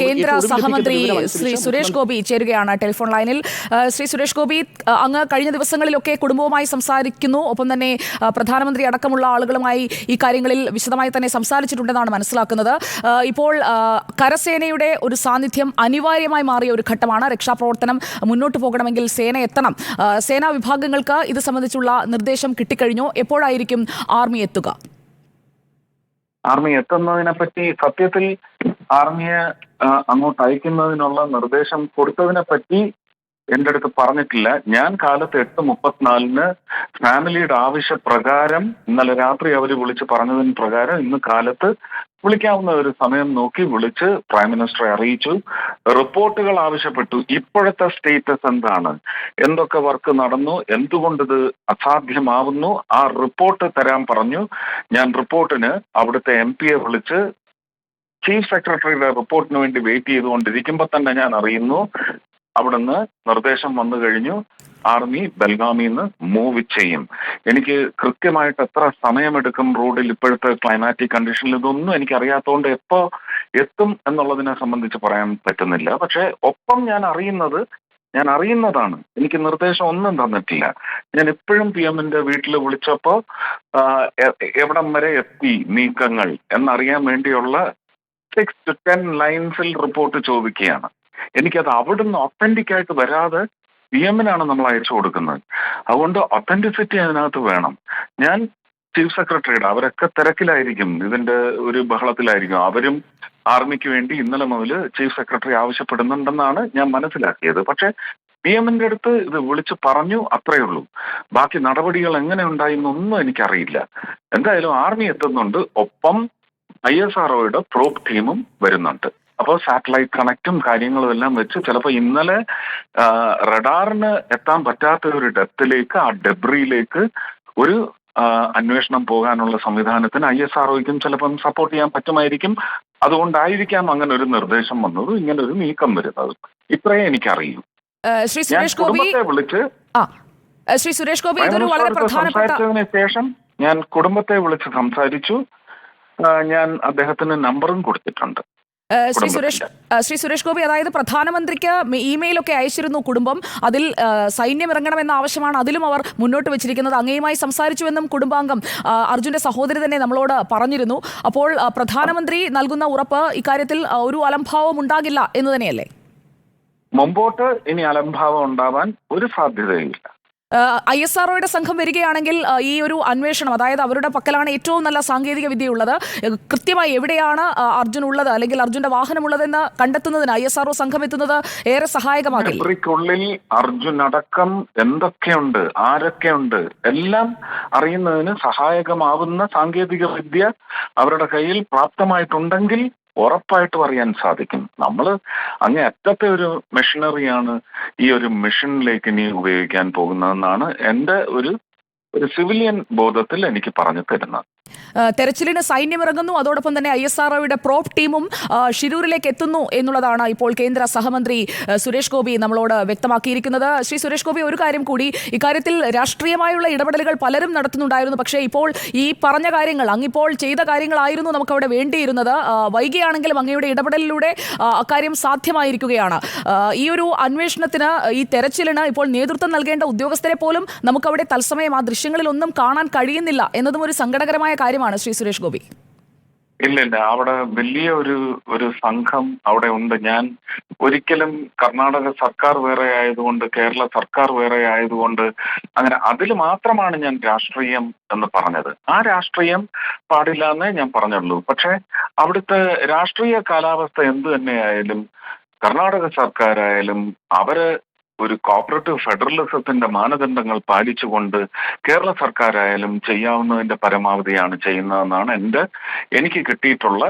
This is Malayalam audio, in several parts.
കേന്ദ്ര സഹമന്ത്രി ശ്രീ സുരേഷ് ഗോപി ചേരുകയാണ് ടെലിഫോൺ ലൈനിൽ. ശ്രീ സുരേഷ് ഗോപി അങ്ങ് കഴിഞ്ഞ ദിവസങ്ങളിലൊക്കെ കുടുംബവുമായി സംസാരിക്കുന്നു. ഒപ്പം തന്നെ പ്രധാനമന്ത്രി അടക്കമുള്ള ആളുകളുമായി ഈ കാര്യങ്ങളിൽ വിശദമായി തന്നെ സംസാരിച്ചിട്ടുണ്ടെന്നാണ് മനസ്സിലാക്കുന്നത്. ഇപ്പോൾ കരസേനയുടെ ഒരു സാന്നിധ്യം അനിവാര്യമായി മാറിയ ഒരു ഘട്ടമാണ്. രക്ഷാപ്രവർത്തനം മുന്നോട്ട് പോകണമെങ്കിൽ സേന എത്തണം. സേനാ വിഭാഗങ്ങൾക്ക് ഇത് സംബന്ധിച്ചുള്ള നിർദ്ദേശം കിട്ടിക്കഴിഞ്ഞു. എപ്പോഴായിരിക്കും ആർമി എത്തുക? ആർമി എത്തുന്നതിനെപ്പറ്റി സത്യത്തിൽ ആർമിയെ അങ്ങോട്ട് അയക്കുന്നതിനുള്ള നിർദ്ദേശം കൊടുത്തതിനെ പറ്റി എന്റെ അടുത്ത് പറഞ്ഞിട്ടില്ല. ഞാൻ കാലത്ത് എട്ട് മുപ്പത്തിനാലിന് ഫാമിലിയുടെ ആവശ്യപ്രകാരം ഇന്നലെ രാത്രി അവർ വിളിച്ച് പറഞ്ഞതിന് പ്രകാരം ഇന്ന് കാലത്ത് വിളിക്കാവുന്ന ഒരു സമയം നോക്കി വിളിച്ച് പ്രൈം മിനിസ്റ്ററെ അറിയിച്ചു. റിപ്പോർട്ടുകൾ ആവശ്യപ്പെട്ടു. ഇപ്പോഴത്തെ സ്റ്റേറ്റസ് എന്താണ്? എന്തൊക്കെ വർക്ക് നടന്നു? എന്തുകൊണ്ട് ഇത് അസാധ്യമാവുന്നു? ആ റിപ്പോർട്ട് തരാൻ പറഞ്ഞു. ഞാൻ റിപ്പോർട്ടിന് അവിടുത്തെ എം പിയെ വിളിച്ച് ചീഫ് സെക്രട്ടറിയുടെ റിപ്പോർട്ടിന് വേണ്ടി വെയിറ്റ് ചെയ്തുകൊണ്ടിരിക്കുമ്പോൾ തന്നെ ഞാൻ അറിയുന്നു. അവിടുന്ന് നിർദ്ദേശം വന്നു കഴിഞ്ഞു. ആർമി ബൽഗാമിൽ നിന്ന് മൂവ് ചെയ്യും. എനിക്ക് കൃത്യമായിട്ട് എത്ര സമയമെടുക്കും റോഡിൽ ഇപ്പോഴത്തെ ക്ലൈമാറ്റിക് കണ്ടീഷനിൽ ഇതൊന്നും എനിക്ക് അറിയാത്തതുകൊണ്ട് എപ്പോ എത്തും എന്നുള്ളതിനെ സംബന്ധിച്ച് പറയാൻ പറ്റുന്നില്ല. പക്ഷെ ഒപ്പം ഞാൻ അറിയുന്നത് ഞാൻ അറിയുന്നതാണ്. എനിക്ക് നിർദ്ദേശം ഒന്നും തന്നിട്ടില്ല. ഞാൻ എപ്പോഴും പി എമ്മിന്റെ വീട്ടിൽ വിളിച്ചപ്പോ എവിടം വരെ എത്തി നീക്കങ്ങൾ എന്നറിയാൻ വേണ്ടിയുള്ള സിക്സ് ടു ടെൻ ലൈൻസിൽ റിപ്പോർട്ട് ചോദിക്കുകയാണ്. എനിക്കത് അവിടുന്ന് ഒത്തന്റിക് ആയിട്ട് വരാതെ പി എമ്മിനാണ് നമ്മൾ അയച്ചു കൊടുക്കുന്നത്. അതുകൊണ്ട് ഒത്തന്റിസിറ്റി അതിനകത്ത് വേണം. ഞാൻ ചീഫ് സെക്രട്ടറിയുടെ അവരൊക്കെ തിരക്കിലായിരിക്കും. ഇതിന്റെ ഒരു ബഹളത്തിലായിരിക്കും. അവരും ആർമിക്ക് വേണ്ടി ഇന്നലെ മുതൽ ചീഫ് സെക്രട്ടറി ആവശ്യപ്പെടുന്നുണ്ടെന്നാണ് ഞാൻ മനസ്സിലാക്കിയത്. പക്ഷെ പി എമ്മിന്റെ അടുത്ത് ഇത് വിളിച്ച് പറഞ്ഞു അത്രയേ ഉള്ളൂ. ബാക്കി നടപടികൾ എങ്ങനെ ഉണ്ടായി എന്നൊന്നും എനിക്കറിയില്ല. എന്തായാലും ആർമി എത്തുന്നുണ്ട്. ഒപ്പം ഐ എസ് ആർ ഒയുടെ പ്രോബ് ടീമും വരുന്നുണ്ട്. അപ്പോൾ സാറ്റലൈറ്റ് കണക്റ്റും കാര്യങ്ങളും എല്ലാം വെച്ച് ചിലപ്പോൾ ഇന്നലെ റഡാറിന് എത്താൻ പറ്റാത്ത ഒരു ഡെപ്തിലേക്ക് ആ ഡെബ്രിയിലേക്ക് ഒരു അന്വേഷണം പോകാനുള്ള സംവിധാനത്തിന് ഐ എസ് ആർ ഒക്കും ചിലപ്പം സപ്പോർട്ട് ചെയ്യാൻ പറ്റുമായിരിക്കും. അതുകൊണ്ടായിരിക്കാം അങ്ങനെ ഒരു നിർദ്ദേശം വന്നത്. ഇങ്ങനെ ഒരു നീക്കം വരുന്നത്. ഇത്രയേ എനിക്കറിയൂ. ശ്രീ സുരേഷ് ഗോപി കുടുംബത്തെ വിളിച്ച് ശ്രീ സുരേഷ് ഗോപി ഇതൊരു വളരെ പ്രധാനപ്പെട്ട ശേഷം ഞാൻ കുടുംബത്തെ വിളിച്ച് സംസാരിച്ചു. ഞാൻ അദ്ദേഹത്തിന് നമ്പറും കൊടുത്തിട്ടുണ്ട്. ശ്രീ സുരേഷ് ശ്രീ സുരേഷ് ഗോപി അതായത് പ്രധാനമന്ത്രിക്ക് ഇമെയിലൊക്കെ അയച്ചിരുന്നു കുടുംബം. അതിൽ സൈന്യം ഇറങ്ങണമെന്ന ആവശ്യമാണ് അതിലും അവർ മുന്നോട്ട് വെച്ചിരിക്കുന്നത്. അങ്ങയുമായി സംസാരിച്ചുവെന്നും കുടുംബാംഗം അർജുന്റെ സഹോദരി തന്നെ നമ്മളോട് പറഞ്ഞിരുന്നു. അപ്പോൾ പ്രധാനമന്ത്രി നൽകുന്ന ഉറപ്പ് ഇക്കാര്യത്തിൽ ഒരു അലംഭാവം ഉണ്ടാകില്ല എന്ന് തന്നെയല്ലേ? മുമ്പോട്ട് ഇനി അലംഭാവം ഉണ്ടാവാൻ ഒരു സാധ്യതയില്ല. ഐ എസ് ആർഒയുടെ സംഘം വരികയാണെങ്കിൽ ഈ ഒരു അന്വേഷണം അതായത് അവരുടെ പക്കലാണ് ഏറ്റവും നല്ല സാങ്കേതിക വിദ്യയുള്ളത്. കൃത്യമായി എവിടെയാണ് അർജുൻ ഉള്ളത് അല്ലെങ്കിൽ അർജുന്റെ വാഹനമുള്ളതെന്ന് കണ്ടെത്തുന്നതിന് ഐ എസ് ആർഒ സംഘം എത്തുന്നത് ഏറെ ഫെബ്രിക്കുള്ളിൽ അർജുൻ അടക്കം എന്തൊക്കെയുണ്ട് ആരൊക്കെയുണ്ട് എല്ലാം അറിയുന്നതിന് സഹായകമാവുന്ന സാങ്കേതിക വിദ്യ അവരുടെ കയ്യിൽ പ്രാപ്തമായിട്ടുണ്ടെങ്കിൽ ഉറപ്പായിട്ടും അറിയാൻ സാധിക്കും. നമ്മൾ അങ്ങേ അറ്റത്തെ ഒരു മെഷീനറിയാണ് ഈ ഒരു മെഷീനിലേക്ക് ഇനി ഉപയോഗിക്കാൻ പോകുന്നതെന്നാണ് എന്റെ ഒരു ഒരു സിവിലിയൻ ബോധത്തിൽ എനിക്ക് പറഞ്ഞു തരുന്നത്. തെരച്ചിലിന് സൈന്യമിറങ്ങുന്നു. അതോടൊപ്പം തന്നെ ഐ എസ് ആർ ഒയുടെ പ്രോപ് ടീമും ഷിരൂരിലേക്ക് എത്തുന്നു എന്നുള്ളതാണ് ഇപ്പോൾ കേന്ദ്ര സഹമന്ത്രി സുരേഷ് ഗോപി നമ്മളോട് വ്യക്തമാക്കിയിരിക്കുന്നത്. ശ്രീ സുരേഷ് ഗോപി ഒരു കാര്യം കൂടി. ഇക്കാര്യത്തിൽ രാഷ്ട്രീയമായുള്ള ഇടപെടലുകൾ പലരും നടത്തുന്നുണ്ടായിരുന്നു. പക്ഷേ ഇപ്പോൾ ഈ പറഞ്ഞ കാര്യങ്ങൾ അങ്ങിപ്പോൾ ചെയ്ത കാര്യങ്ങളായിരുന്നു നമുക്കവിടെ വേണ്ടിയിരുന്നത്. വൈകിയാണെങ്കിലും അങ്ങയുടെ ഇടപെടലിലൂടെ അക്കാര്യം സാധ്യമായിരിക്കുകയാണ്. ഈ ഒരു അന്വേഷണത്തിന് ഈ തെരച്ചിലിന് ഇപ്പോൾ നേതൃത്വം നൽകേണ്ട ഉദ്യോഗസ്ഥരെ പോലും നമുക്കവിടെ തത്സമയം ആ ദൃശ്യങ്ങളിലൊന്നും കാണാൻ കഴിയുന്നില്ല എന്നതും ഒരു സങ്കടകരമായ കാര്യമാണ് ശ്രീ സുരേഷ് ഗോപി? ഇല്ല ഇല്ല. അവിടെ വലിയ ഒരു ഒരു സംഘം അവിടെ ഉണ്ട്. ഞാൻ ഒരിക്കലും കർണാടക സർക്കാർ വേറെ ആയതുകൊണ്ട് കേരള സർക്കാർ വേറെ ആയതുകൊണ്ട് അങ്ങനെ അതിൽ മാത്രമാണ് ഞാൻ രാഷ്ട്രീയം എന്ന് പറഞ്ഞത്. ആ രാഷ്ട്രീയം പാടില്ല എന്നേ ഞാൻ പറഞ്ഞുള്ളൂ. പക്ഷെ അവിടുത്തെ രാഷ്ട്രീയ കാലാവസ്ഥ എന്തു തന്നെയായാലും കർണാടക സർക്കാരായാലും അവർ ഒരു കോപ്പറേറ്റീവ് ഫെഡറലിസത്തിന്റെ മാനദണ്ഡങ്ങൾ പാലിച്ചുകൊണ്ട് കേരള സർക്കാരായാലും ചെയ്യാവുന്നതിന്റെ പരമാവധിയാണ് ചെയ്യുന്നതെന്നാണ് എന്റെ എനിക്ക് കിട്ടിയിട്ടുള്ള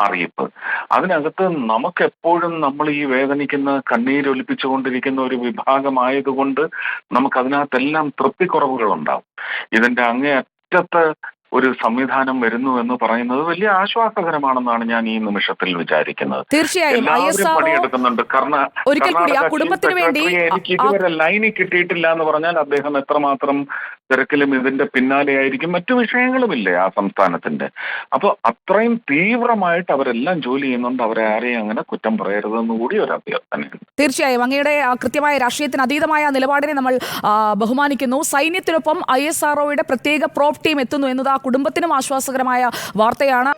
അറിയിപ്പ്. അതിനകത്ത് നമുക്ക് എപ്പോഴും നമ്മൾ ഈ വേദനിക്കുന്ന കണ്ണീരൊലിപ്പിച്ചുകൊണ്ടിരിക്കുന്ന ഒരു വിഭാഗമായതുകൊണ്ട് നമുക്ക് അതിനകത്തെല്ലാം തൃപ്തിക്കുറവുകൾ ഉണ്ടാവും ഇതിന്റെ അങ്ങേ അറ്റത്ത് ഒരു സംവിധാനം വരുന്നു എന്ന് പറയുന്നത് വലിയ ആശ്വാസകരമാണെന്നാണ് ഞാൻ ഈ നിമിഷത്തിൽ വിചാരിക്കുന്നത്. തീർച്ചയായും പണിയെടുക്കുന്നുണ്ട്. ഒരിക്കൽ കൂടി ആ കുടുംബത്തിന് വേണ്ടി എനിക്ക് ഇതുവരെ ലൈനിൽ കിട്ടിയിട്ടില്ല എന്ന് പറഞ്ഞാൽ അദ്ദേഹം എത്രമാത്രം തിരക്കിലും ഇതിന്റെ പിന്നാലെ ആയിരിക്കും. മറ്റു വിഷയങ്ങളുമില്ലേ ആ സംസ്ഥാനത്തിന്റെ? അപ്പൊ അത്രയും തീവ്രമായിട്ട് അവരെല്ലാം ജോലി ചെയ്യുന്നുണ്ട്. അവരെ ആരെയും അങ്ങനെ കുറ്റം പറയരുതെന്ന് കൂടി ഒരു അഭ്യർത്ഥന തീർച്ചയായും അങ്ങയുടെ കൃത്യമായ രാഷ്ട്രീയത്തിന് അതീതമായ നിലപാടിനെ നമ്മൾ ബഹുമാനിക്കുന്നു. സൈന്യത്തിനൊപ്പം ഐ എസ് ആർഒയുടെ പ്രത്യേക പ്രോപ്പ് ടീം എത്തുന്നു എന്നത് ആ കുടുംബത്തിനും ആശ്വാസകരമായ വാർത്തയാണ്.